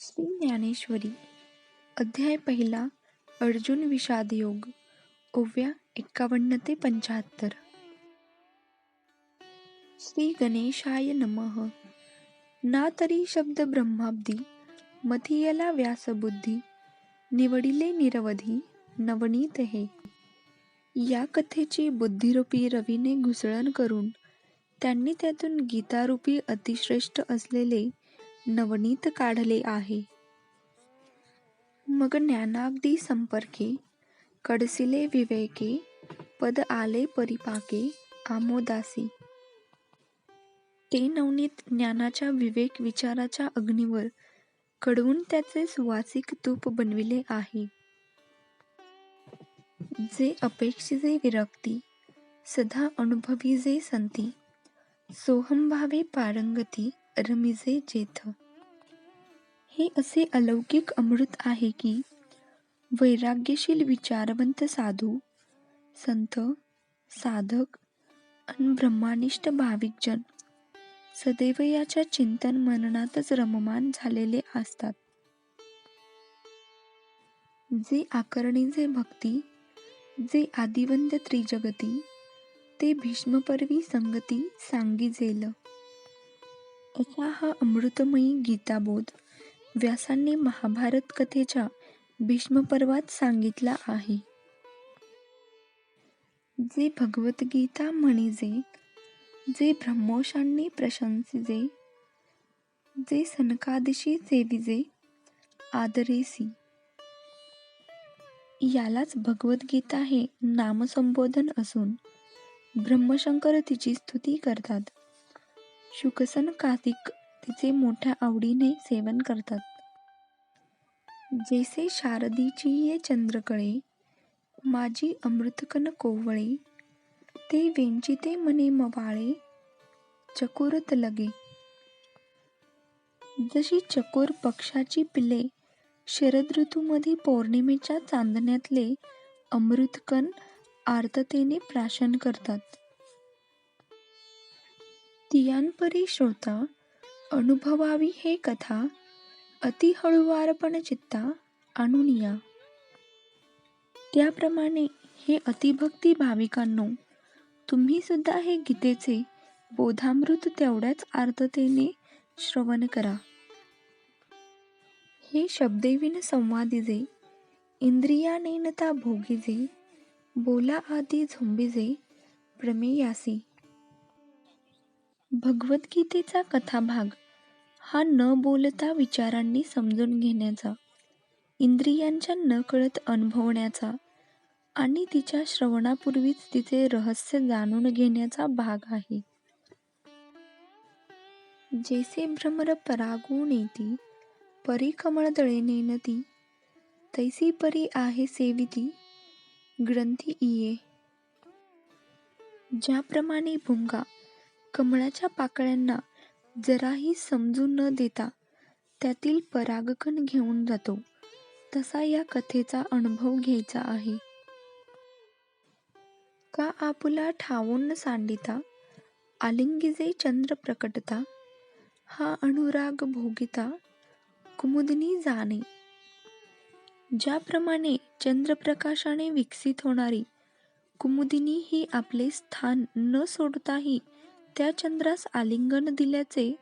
श्री ज्ञानेश्वरी. अध्याय पहिला अर्जुन विषाद योग ओव्या एक्कावन्न ते पंच्याहत्तर श्री गणेशाय नमः. ना तरी शब्द ब्रह्माब्दी मथियला व्यासबुद्धी निवडिले निरवधी नवनीत हे. या कथेची बुद्धिरूपी रवीने घुसळण करून त्यांनी त्यातून गीतारूपी अतिश्रेष्ठ असलेले नवनीत काढले आहे. मग ज्ञानाग्दी संपर्के कडसिले विवेके पद आले परिपाके आमोदासी. ते नवनीत ज्ञानाच्या विवेक विचाराच्या अग्नीवर कडवून त्याचे सुवासिक तूप बनविले आहे. जे अपेक्षिजे विरक्ती सदा अनुभवी जे संती सोहंभावे पारंगती रमिजे जेथ. हे असे अलौकिक अमृत आहे की वैराग्यशील विचारवंत साधू संत साधक आणि ब्रह्मानिष्ठ भाविकजन सदैव याच्या चिंतन मननातच रममान झालेले असतात. जे आकरणीचे भक्ती जे आदिवंद त्रिजगती ते भीष्मपर्वी संगती सांगिजेल. असा हा अमृतमयी गीताबोध. व्यासांनी महाभारत कथेच्या भीष्मपर्वात सांगितला आहे. जे भगवद्गीता म्हणजे जे ब्रह्मोशांनी प्रशंसिजे जे सनकादिशी सेविजे आदरेसी. यालाच भगवद्गीता हे नामसंबोधन असून ब्रह्मशंकर तिची स्तुती करतात. शुकसन कातिक तिचे मोठ्या आवडीने सेवन करतात. जैसे शारदीची ये चंद्रकळे माझी अमृतकन कोवळे ते वेंचिते मने मवाळे चकोरत लगे. जशी चकोर पक्षाची पिले शरद ऋतूमध्ये पौर्णिमेच्या चांदण्यातले अमृतकण आर्ततेने प्राशन करतात. कियांपरी श्रोता अनुभवावी हे कथा अति हळुवारपण चित्ता आणूनिया त्याप्रमाणे हे अतिभक्ती भाविकांनो तुम्ही सुद्धा हे गीतेचे बोधामृत तेवढ्याच आर्ततेने श्रवण करा. हे शब्देविन संवादिजे इंद्रिया नेनता भोगिजे बोला आदी झोंबिजे प्रमेयासी. भगवद्गीतेचा कथाभाग. हा न बोलता विचारांनी समजून घेण्याचा इंद्रियांच्या नकळत अनुभवण्याचा आणि तिच्या श्रवणापूर्वीच तिचे रहस्य जाणून घेण्याचा भाग आहे. जैसे भ्रमर परागुणेती परी कमळदळे नेनती तैसी परी आहे सेविती ग्रंथी इये. ज्याप्रमाणे भुंगा कमळाच्या पाकळ्यांना जराही समजून न देता त्यातील परागकण घेऊन जातो. तसा या कथेचा अनुभव घ्यायचा आहे. का आपुला ठावून सांडिता आलिंगिजे चंद्र प्रकटता हा अनुराग भोगिता कुमुदिनी जाणे. ज्याप्रमाणे चंद्रप्रकाशाने विकसित होणारी कुमुदिनी ही आपले स्थान न सोडताही त्या चंद्रास आलिंगन दिल्याचे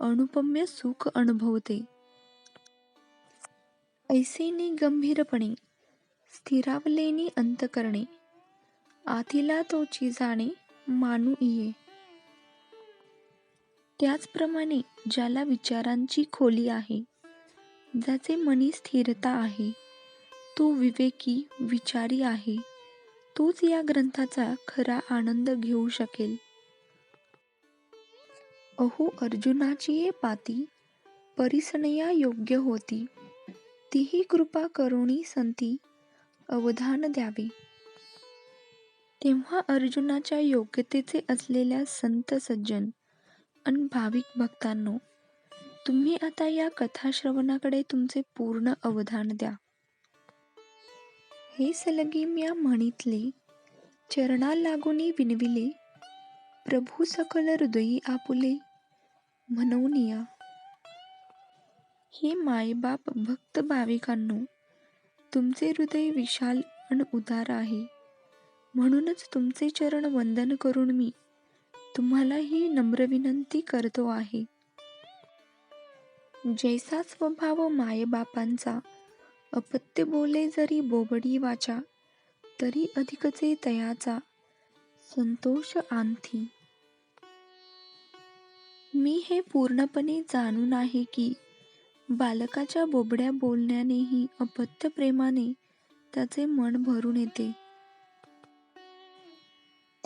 अनुपम्य सुख अनुभवते. ऐसेनी गंभीरपणे स्थिरावलेनी अंतकरणे आतिला तोची जाणे मानू इये. त्याचप्रमाणे ज्याला विचारांची खोली आहे ज्याचे मनी स्थिरता आहे तो विवेकी विचारी आहे तोच या ग्रंथाचा खरा आनंद घेऊ शकेल. अहो अर्जुनाची ये पाती परिसनया योग्य होती. तीही कृपा करुणी संती अवधान द्यावे. तेव्हा अर्जुनाच्या योग्यतेचे असलेल्या संत सज्जन आणि भाविक भक्तांनो तुम्ही आता या कथाश्रवणाकडे तुमचे पूर्ण अवधान द्या. हे सलगी या म्हणीतले चरणा लागुनी विनविले प्रभू सकल हृदयी आपुले म्हणूनिया हे मायबाप भक्त भाविकांनो तुमचे हृदय विशाल आणि उदार आहे. म्हणूनच तुमचे चरण वंदन करून मी तुम्हाला ही नम्र विनंती करतो आहे. जैसा स्वभाव मायबापांचा अपत्य बोले जरी बोबडी वाचा तरी अधिकचे तयाचा संतोष आणथी मी हे पूर्णपणे जाणून आहे की बालकाच्या बोबड्या बोलण्यानेही अपत्य प्रेमाने त्याचे मन भरून येते.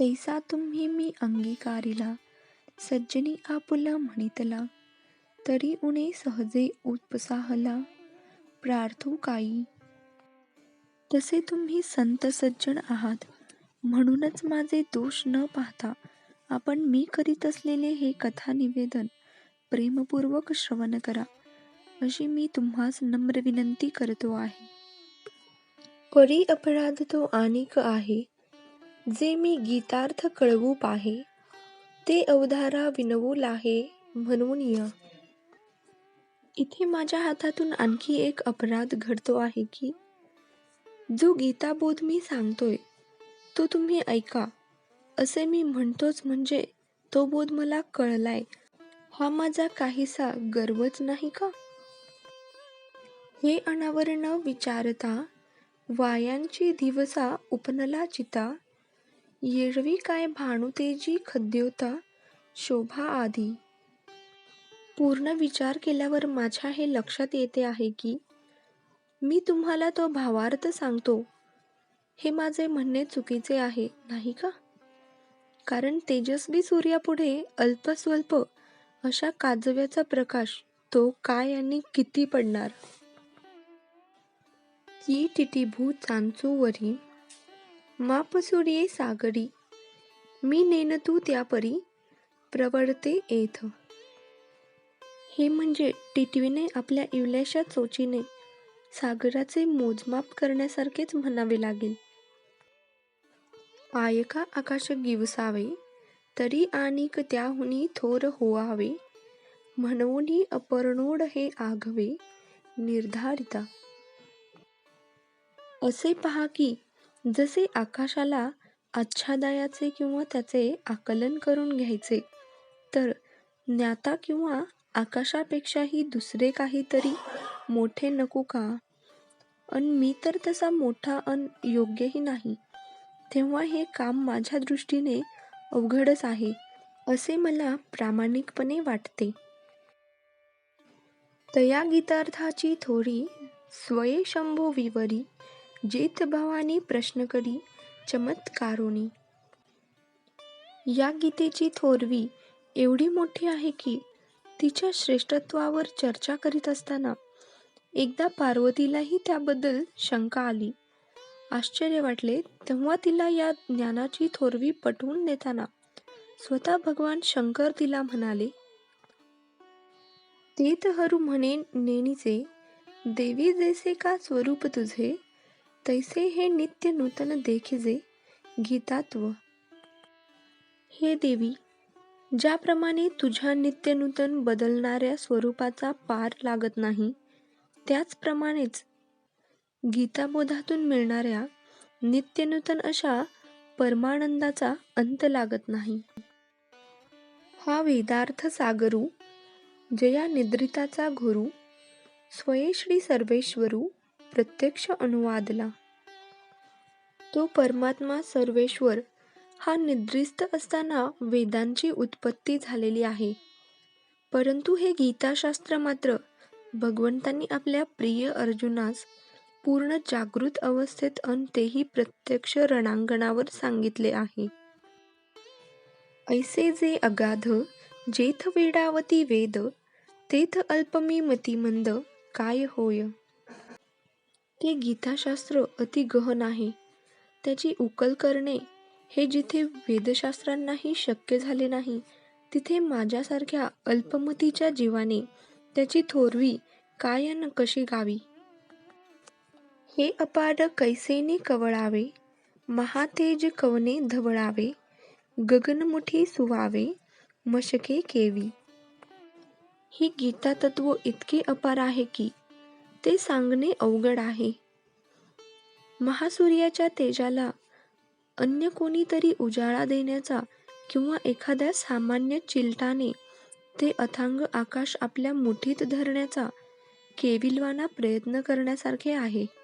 तैसा तुम्ही मी अंगीकारिला सज्जनी आपुला म्हणितला तरी उणे सहजे उत्पसाहला प्रार्थू काही तसे तुम्ही संत सज्जन आहात म्हणूनच माझे दोष न पाहता आपण मी करीत असलेले हे कथा निवेदन प्रेमपूर्वक श्रवण करा अशी मी तुम्हास नम्र विनंती करतो आहे. परी अपराध तो आनिक आहे. जे मी गीतार्थ कळवू पाहे ते अवधारा विनवू लाहे म्हणून य. इथे माझ्या हातातून आणखी एक अपराध घडतो आहे की जो गीताबोध मी सांगतोय तो तुम्ही ऐका. असे मी म्हणतोच म्हणजे तो बोध मला कळलाय. हा माझा काहीसा गर्वच नाही का? हे अनावरण न विचारता वायांची दिवसा उपनला चिता. येळवी काय भानुतेजी खद्योता शोभा आधी. पूर्ण विचार केल्यावर माझ्या हे लक्षात येते आहे की मी तुम्हाला तो भावार्थ सांगतो. हे माझे म्हणणे चुकीचे आहे नाही का? कारण तेजस्वी सूर्यापुढे अल्पस्वल्प अशा काजव्याचा प्रकाश तो काय आणि किती पडणार? की टिटीभू चांचूवरी सूर्ये सागरी मी नेनतू त्यापरी प्रवडते येथ हे म्हणजे टिटवीने आपल्या इवल्याशा चोचीने सागराचे मोजमाप करण्यासारखेच म्हणावे लागेल. पायका आकाश गिवसावे तरी आणिक त्याहुनी थोर होवावे. म्हणून अपर्णोड हे आघवे निर्धारिता. असे पहा की जसे आकाशाला आच्छादायाचे किंवा त्याचे आकलन करून घ्यायचे तर ज्ञाता किंवा आकाशापेक्षाही दुसरे काहीतरी मोठे नको का? अन मी तर तसा मोठा अन योग्यही नाही. तेव्हा हे काम माझ्या दृष्टीने अवघडच आहे असे मला प्रामाणिकपणे वाटते. तया गीतार्थाची थोडी स्वये शंभो विवरी जेत भवानी प्रश्न करी चमत्कारोनी या गीतेची थोरवी एवढी मोठी आहे की तिच्या श्रेष्ठत्वावर चर्चा करीत असताना एकदा पार्वतीलाही त्याबद्दल शंका आली. आश्चर्य वाटले. तेव्हा तिला या ज्ञानाची थोरवी पटवून देताना स्वतः भगवान शंकर तिला म्हणाले तेथ हरू म्हणे नेणीचे देवी जैसे का स्वरूप तुझे तैसे हे नित्य नूतन देखिजे गीतात्व. हे देवी ज्याप्रमाणे तुझ्या नित्य नूतन बदलणाऱ्या स्वरूपाचा पार लागत नाही त्याचप्रमाणेच गीताबोधातून मिळणाऱ्या नित्यनूतन अशा परमानंदाचा अंत लागत नाही. हा वेदार्थ सागरू जया निद्रिताचा गुरु स्वयश्री सर्वेश्वरू प्रत्यक्ष अनुवादला. तो परमात्मा सर्वेश्वर हा निद्रिस्त असताना वेदांची उत्पत्ती झालेली आहे. परंतु हे गीताशास्त्र मात्र भगवंतांनी आपल्या प्रिय अर्जुनास पूर्ण जागृत अवस्थेत अन तेही प्रत्यक्ष रणांगणावर सांगितले आहे. ऐसे जे अगाध जेथ वेडावती वेद तेथ अल्पमी मतिमंद काय होय? ते गीताशास्त्र अति गहन आहे त्याची उकल करणे हे जिथे वेदशास्त्रांनाही शक्य झाले नाही तिथे माझ्यासारख्या अल्पमतीच्या जीवाने त्याची थोरवी काय न कशी गावी? हे अपाड कैसेने कवळावे महातेज कवने धवळावे गगनमुठी सुवावे मशके केवी. ही गीता तत्व इतके अपार आहे की ते सांगणे अवघड आहे. महासूर्याच्या तेजाला अन्य कोणीतरी उजाळा देण्याचा किंवा एखाद्या सामान्य चिलटाने ते अथांग आकाश आपल्या मुठीत धरण्याचा केविलवाना प्रयत्न करण्यासारखे आहे.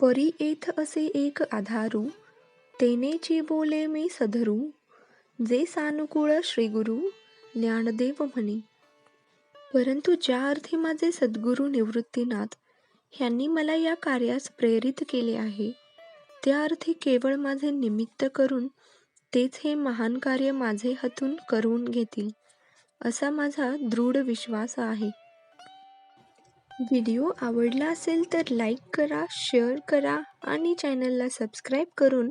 परी येथ असे एक आधारू तेनेची बोले मी सधरू जे सानुकूळ श्रीगुरु ज्ञानदेव म्हणे. परंतु ज्या अर्थी माझे सद्गुरू निवृत्तीनाथ ह्यांनी मला या कार्यास प्रेरित केले आहे त्या अर्थी केवळ माझे निमित्त करून तेच हे महान कार्य माझे हातून करून घेतील असा माझा दृढ विश्वास आहे. व्हिडिओ आवडला असेल तर लाईक करा शेअर करा आणि चॅनलला सबस्क्राईब करून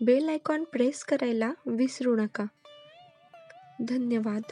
बेल आयकॉन प्रेस करायला विसरू नका. धन्यवाद.